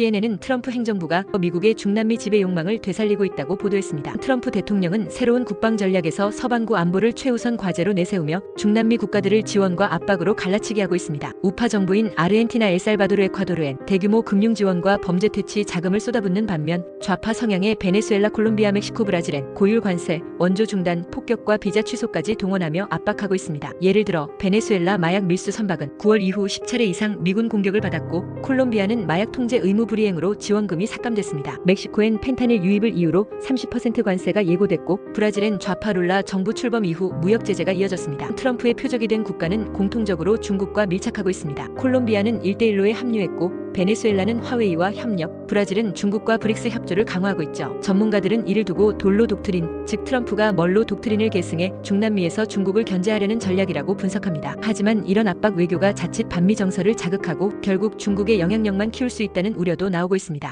CNN은 트럼프 행정부가 미국의 중남미 지배 욕망을 되살리고 있다고 보도했습니다. 트럼프 대통령은 새로운 국방 전략에서 서방구 안보를 최우선 과제로 내세우며 중남미 국가들을 지원과 압박으로 갈라치게 하고 있습니다. 우파 정부인 아르헨티나, 엘살바도르, 에콰도르엔 대규모 금융 지원과 범죄 퇴치 자금을 쏟아붓는 반면 좌파 성향의 베네수엘라, 콜롬비아, 멕시코, 브라질엔 고율 관세, 원조 중단, 폭격과 비자 취소까지 동원하며 압박하고 있습니다. 예를 들어 베네수엘라 마약 밀수 선박은 9월 이후 10차례 이상 미군 공격을 받았고 콜롬비아는 마약 통제 의무 불이행으로 지원금이 삭감됐습니다. 멕시코엔 펜타닐 유입을 이유로 30% 관세가 예고됐고 브라질엔 좌파 룰라 정부 출범 이후 무역 제재가 이어졌습니다. 트럼프의 표적이 된 국가는 공통적으로 중국과 밀착하고 있습니다. 콜롬비아는 1대1로에 합류했고 베네수엘라는 화웨이와 협력, 브라질은 중국과 브릭스 협조를 강화하고 있죠. 전문가들은 이를 두고 돌로 독트린, 즉 트럼프가 멀로 독트린을 계승해 중남미에서 중국을 견제하려는 전략이라고 분석합니다. 하지만 이런 압박 외교가 자칫 반미 정서를 자극하고 결국 중국의 영향력만 키울 수 있다는 우려도 나오고 있습니다.